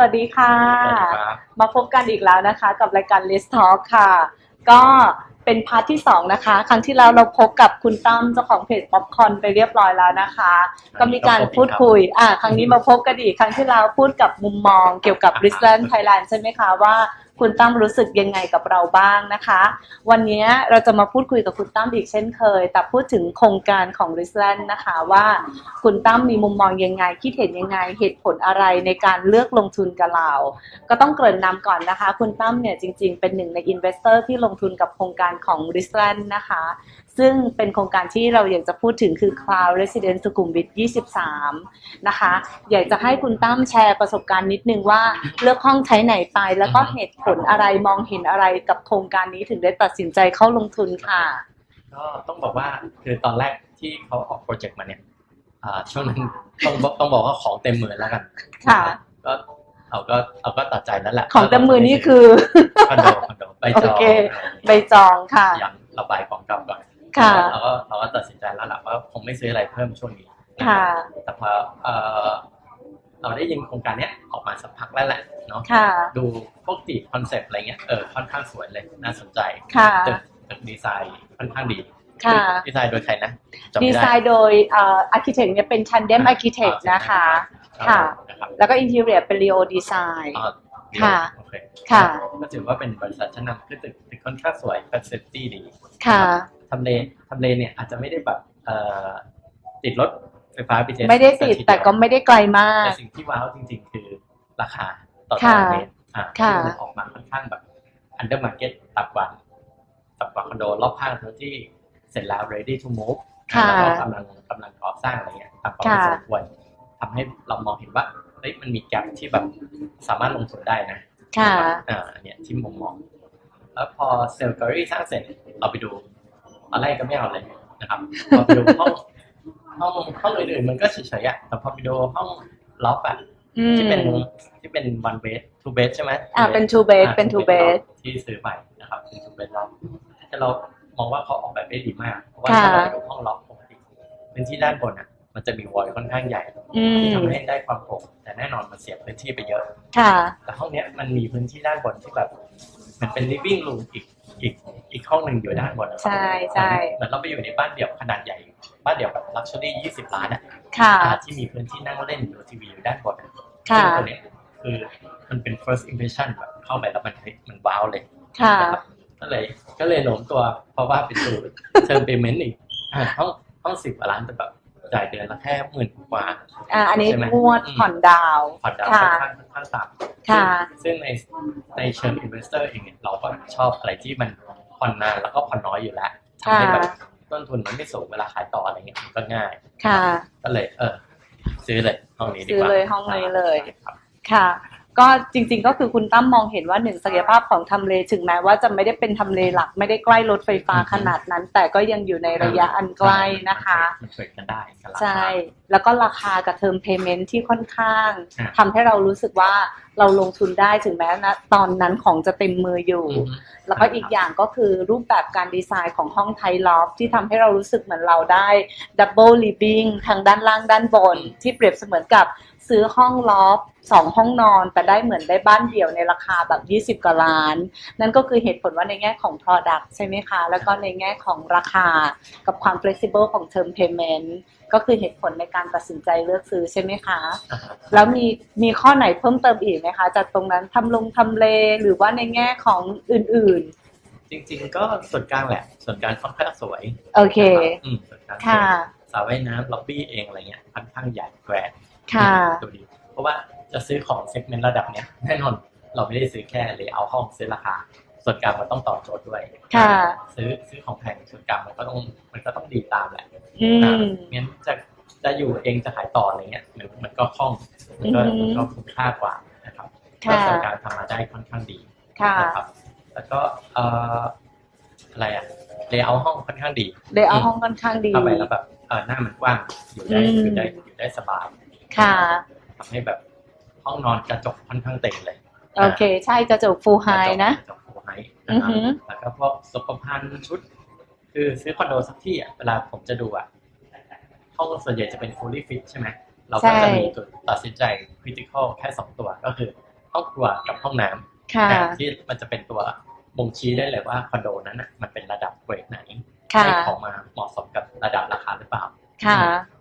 วัสดีค่ะสวัสดีครับมาพบกันอีกแล้วนะคะ กับรายการ List Talk ค่ะ ก็เป็นพาร์ทที่ 2 นะคะ ครั้งที่แล้วเราพบกับคุณตั้มเจ้าของเพจป๊อปคอนไปเรียบร้อยแล้วนะคะ ก็มีการพูดคุย อ่า ครั้งนี้มาพบกันอีก ครั้งที่แล้วพูดกับมุมมองเกี่ยวกับ r i s l a n d Thailand ใช่ไหมคะว่า คุณตั้มรู้สึกยังไงกับเราบ้างนะคะ วันนี้เราจะมาพูดคุยกับคุณตั้มอีกเช่นเคย แต่พูดถึงโครงการของริสแลนด์นะคะว่าคุณตั้มมีมุมมองยังไง คิดเห็นยังไงเหตุผลอะไรในการเลือกลงทุนกับเรา ก็ต้องเกริ่นนำก่อนนะคะ คุณตั้มเนี่ยจริง ๆ เป็นหนึ่งในอินเวสเตอร์ที่ลงทุนกับโครงการของริสแลนด์นะคะ ซึ่งเป็นโครงการที่เราอยากจะพูดถึงคือ Cloud Residence สุขุมวิท 23 นะคะ อยากจะให้คุณตั้มแชร์ประสบการณ์นิดนึงว่าเลือกห้องใช้ไหนไป แล้วก็เหตุผลอะไรมองเห็นอะไรกับโครงการนี้ถึงได้ตัดสินใจเข้าลงทุนค่ะ ก็ต้องบอกว่าคือตอนแรกที่เขาออกโปรเจกต์มาเนี่ยอ่าช่วงนั้นต้องบอกต้องบอกว่าของเต็มมือแล้วกันค่ะก็เอาก็เอาก็ตัดใจแล้วแหละ ของเต็มมือนี่คือคอนโดคอนโดใบจองโอเคใบจองค่ะยังระบายของเก่าก่อน ค่ะเราก็เราก็ตัดสินใจแล้วแหละว่าคงไม่ซื้ออะไรเพิ่มช่วงนี้ค่ะแต่พอเอ่อเราได้ยินโครงการเนี้ยออกมาสักพักแล้วแหละเนาะค่ะดูพวกตีคอนเซปต์อะไรเงี้ยเออค่อนข้างสวยเลยน่าสนใจค่ะตึกตึกดีไซน์ค่อนข้างดีค่ะดีไซน์โดยใครนะจำดีไม่ไซได้น์โดยเอ่ออาร์เคเต็กเนี่ยเป็นชันเดมอาร์เคเต็กนะคะค่ะนะครับแล้วก็อินทีเรียเป็น Leo Design อ๋อดีค่ะโอเคค่ะก็ถือว่าเป็นบริษัทชั้นนำคือตึกตึกค่อนข้างสวย facility ดีค่ะ ทำเลทำเลเนี่ยอาจจะไม่ได้แบบเอ่อติดรถไฟฟ้า BTS ไม่ได้ติดแต่ก็ไม่ได้ไกลมาก แต่สิ่งที่ว้าวจริง ๆ คือราคาต่อค่ะตารางเมตรอ่าค่ะที่มันออกมาค่อนข้างแบบ under market ต่ำกว่าต่ำกว่าคอนโดรอบข้างทั้งที่เสร็จแล้ว ready to move ค่ะแล้วก็กำลังกำลังก่อสร้างอะไรเงี้ยต่ำกว่าค่ะพอสมควรทำให้เรามองเห็นว่าเฮ้ยมันมีแกลที่แบบสามารถลงทุนได้นะค่ะอ่าเนี่ยที่มุมมอง แล้วพอเซลล์แกลเลอรี่สร้างเสร็จเราไปดู ตอนแรกก็ไม่เอาเลยนะครับพอไปดูห้องห้องห้องอื่นๆมันก็เฉยๆอะแต่พอไปดูห้องล็อบอะอืมที่เป็นที่เป็น one bed two bed ใช่ไหมอ่าเป็น two bed อ่าเป็น two two bed bed ที่ซื้อไปนะครับเป็น two bed ล็อบแต่เรามองว่าเขาออกแบบได้ดีมากเพราะว่าค่ะถ้าเราไปดูห้องล็อบปกติพื้นที่ด้านบนอะมันจะมีวอยค่อนข้างใหญ่อืที่มทำให้ได้ความโปร่งแต่แน่นอนมันเสียพื้นที่ไปเยอะ ค่ะ แต่ห้องเนี้ยมันมีพื้นที่ด้านบนที่แบบ มันเป็น living room อีก อีกอีกห้องหนึ่งอยู่ด้านบนนะครับใช่ใช่เหมือนเราไปอยู่ในบ้านเดี่ยวขนาดใหญ่ บ้านเดี่ยวแบบ luxury 20ล้านอะค่ะอ่าที่มีพื้นที่นั่งเล่นดูทีวีอยู่ด้านบนอะค่ะซึ่งตัวเนี้ยคือมันเป็น first impression แบบเข้าไปแล้วมันเฮ้ยมันว้าวเลยค่ะนะครับก็เลยก็เลยโน้มตัวเพราะว่าเป็นตัวเชิญ payment อีกอ่าห้องห้องสิบล้านแต่แบบ จ่ายเดือนละแค่หมื่นกว่า อ่าอันนี้ใช่ไหม งวดผ่อนดาว ผ่อนดาวค่ะค่อนข้างค่อนข้างต่ำค่ะ ซึ่งในในเชิง investor เองเนี่ยเราก็ชอบอะไรที่มันผ่อนนานแล้วก็ผ่อนน้อยอยู่แล้วทำให้แบบต้นทุนมันไม่สูงเวลาขายต่ออะไรเงี้ยมันก็ง่าย ค่ะ ก็เลยเออซื้อเลยห้องนี้ดีซื้อกว่าเลยห้องนี้เลย ครับค่ะ ก็จริงๆก็คือคุณตั้มมองเห็นว่าหนึ่งศักยภาพของทำเลถึงแม้ว่าจะไม่ได้เป็นทำเลหลัก ไม่ได้ใกล้รถไฟฟ้าขนาดนั้น แต่ก็ยังอยู่ในระยะอันใกล้นะคะมันเกิดกันได้กันราคาใช่ แล้วก็ราคากับเทอมเพย์เมนที่ค่อนข้างอ่าทำให้เรารู้สึกว่าเราลงทุนได้ถึงแม้นะตอนนั้นของจะเต็มมืออยู่อืมแล้วก็อีกอย่างก็คือรูปแบบการดีไซน์ของห้องไทยลอฟที่ทำให้เรารู้สึกเหมือนเราได้ดับเบิลลิฟ i ิ g ทางด้านล่างด้านบนอืมที่เปรียบเสมือนกับ ซื้อห้องลอฟสองห้องนอน แต่ได้เหมือนได้บ้านเดี่ยวในราคาแบบ 20กว่าล้าน นั่นก็คือเหตุผลว่าในแง่ของ Product ใช่ไหมคะ แล้วก็ในแง่ของราคากับความ flexible ของ term payment ก็คือเหตุผลในการตัดสินใจเลือกซื้อใช่ไหมคะอ่าฮะแล้วมีมีข้อไหนเพิ่มเติมอีกไหมคะ จากตรงนั้นทำลงทำเลหรือว่าในแง่ของอื่นจริงๆ ก็ส่วนกลางแหละ ส่วนกลางค่อนข้างสวยๆโอเคนะครับอืมส่วนกลางสวยค่ะสระว่ายน้ำล็อบบี้เองอะไรเงี้ยค่อนข้างใหญ่แกรนด์ ค่ะดูดีเพราะว่าจะซื้อของเซกเมนต์ระดับเนี้ยแน่นอนเราไม่ได้ซื้อแค่เลยเอาห้องซื้อราคา ส่วนกลางมันต้องตอบโจทย์ด้วยค่ะซื้อซื้อของแพงส่วนกลางมันก็ต้องมันก็ต้องดีตามแหละอือ่ามงั้นจะจะอยู่เองจะขายต่ออะไรเงี้ยมันมันก็คล่องมันก็อือฮึมันก็คุ้มค่ากว่านะครับก็ค่ะส่วนกลางทำมาได้ค่อนข้างดีค่ะนะครับแล้วก็เอ่ออะไรอะเลเยอร์ห้องค่อนข้างดีเดี๋ยวเอาห้องค่อนข้างดีเข้าไปแล้วแบบเออหน้ามันกว้างอยู่ได้อืมอยู่ได้อยู่ได้สบาย ค่ะทำให้แบบห้องนอนกระจกค่อนข้างเต็มเลย โอเค ใช่กระจกฟูลไฮนะกระจกฟูไฮอืนะอครับหือแล้วก็พวกสุขภัณฑ์ชุด คือซื้อคอนโดสักที่อะเวลาผมจะดูอะห้องส่วนใหญ่จะเป็น fully fit ใช่ไหมเราก็จะมีจุดตัดสินใจ critical แค่สองตัวก็คือห้องครัวกับห้องน้ำค่ะนะที่มันจะเป็นตัวบ่งชี้ได้เลยว่าคอนโดนั้นน่ะมันเป็นระดับเกรดไหนค่ะให้ของมาเหมาะสมกับระดับราคาหรือเปล่า ค่ะ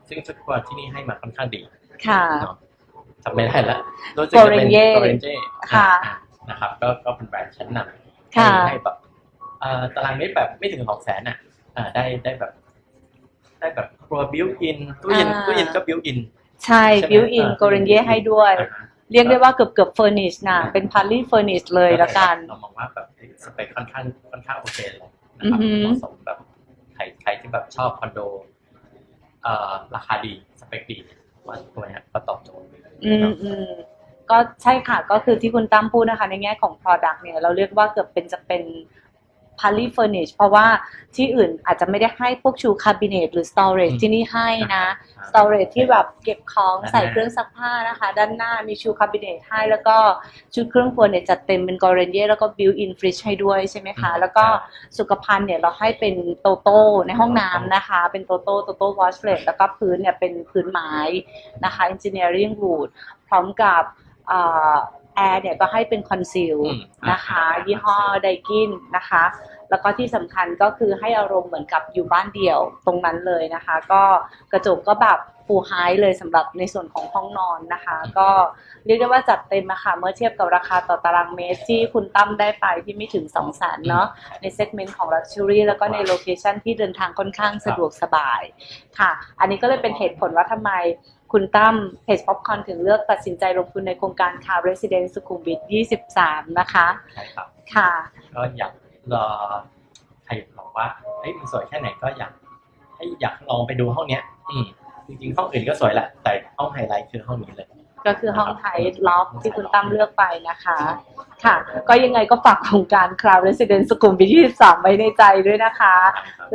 ซึ่งชุดครัวที่นี่ให้มาค่อนข้างดี ค่ะเนาะจำไม่ได้แล้วรู้สึกจะเป็น Gorenje โกเรนเจค่ะนะครับก็ก็เป็นแบรนด์ชั้นนำค่ะให้แบบเอ่อตารางเมตรแบบไม่ถึงสองแสนอะอ่าได้ได้แบบ ได้แบบครัวบิวอินตู้เย็นอ่าตู้เย็นก็บิวอินใช่บิวอินโกเรนเย่ให้ด้วย เรียกได้ว่าเกือบเกือบเฟอร์นิชนะเป็นพาร์ลี่เฟอร์นิชเลยละกันเรามองว่าแบบสเปคค่อนข้างค่อนข้างโอเคเลยนะครับอือหือเหมาะสมแบบใครใครที่แบบชอบคอนโดเอ่อราคาดีสเปคดี ว่าตัวเนี้ยก็ตอบโจทย์ อืมอืมก็ใช่ค่ะก็คือที่คุณตั้มพูดนะคะ ในแง่ของ Product เนี่ยเราเรียกว่าเกือบเป็นจะเป็น p a r l y furnish เพราะว่าที่อื่นอาจจะไม่ได้ให้พวกชูคาบิเนตหรือ storage ที่นี่ให้นะ storage ที่แบบเก็บของใส่เครื่องซักผ้านะคะ ด้านหน้ามีชูคาบิเนตให้ แล้วก็ชุดเครื่องครัวเนี่ยจัดเต็มเป็นกอเรนเย่แล้วก็ built in fridge ให้ด้วยใช่ไหมคะ แล้วก็สุขภัณฑ์เนี่ยเราให้เป็นโตโต้ในห้องน้ำนะคะ เป็นโตโต้โตโต้ washlet แล้วก็พื้นเนี่ยเป็นพื้นไม้นะคะ engineering wood พร้อมกับแอร์เนี่ยก็ให้เป็นคอนซีลอืมนะคะ ยี่ห้อไดกินนะคะ แล้วก็ที่สำคัญก็คือให้อารมณ์เหมือนกับอยู่บ้านเดี่ยวตรงนั้นเลยนะคะ ก็กระจกก็แบบฟูไฮเลยสำหรับในส่วนของห้องนอนนะคะ ก็เรียกได้ว่าจัดเต็มอะค่ะเมื่อเทียบกับราคาต่อตารางเมตรที่คุณตั้มได้ไปที่ไม่ถึง 2 0 0 0 0นเนาะในเซกเมนต์ของ Luxury แล้วก็ในโลเคชันที่เดินทางค่อนข้างสะดวกสบายค่ะ อันนี้ก็เลยเป็นเหตุผลว่าทำไม คุณตั้มเพจป๊อปคอนถึงเลือกตัดสินใจลงทุนในโครงการคา Residence สุขุมวิท 23 นะคะ ใช่ครับ ค่ะก็อยากรอใครบอกว่าเฮ้ยมันสวยแค่ไหนก็อยากให้อยากลองไปดูห้องเนี้ย อืมจริงๆห้องอื่นก็สวยแหละ แต่ห้องไฮไลท์คือห้องนี้เลย ก็คือห้องไทยล็อกที่คุณตั้มเลือกไปนะคะค่ะ ก็ยังไงก็ฝากโครงการ Cloud Residence สุขุมวิท23ไว้ในใจด้วยนะคะ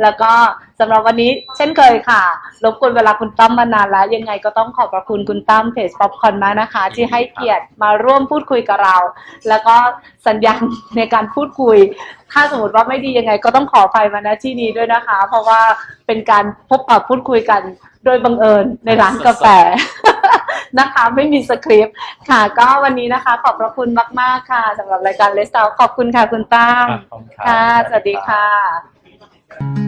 แล้วก็สำหรับวันนี้เช่นเคยค่ะ รบกวนเวลาคุณตั้มมานานแล้ว ยังไงก็ต้องขอบพระคุณคุณตั้มเพจป๊อปคอนมากนะคะ ที่ให้เกียรติมาร่วมพูดคุยกับเรา แล้วก็สัญญาณในการพูดคุย ถ้าสมมติว่าไม่ดียังไงก็ต้องขออภัยมาณที่นี้ด้วยนะคะ เพราะว่าเป็นการพบปะพูดคุยกันโดยบังเอิญในร้านกาแฟนะคะ ไม่มีสคริปต์ค่ะ ก็วันนี้นะคะ ขอบพระคุณมาก ๆ ค่ะสำหรับรายการเลสตาขอบคุณค่ะคุณตั้มอะขอบคุณค่ะ สวัสดีค่ะ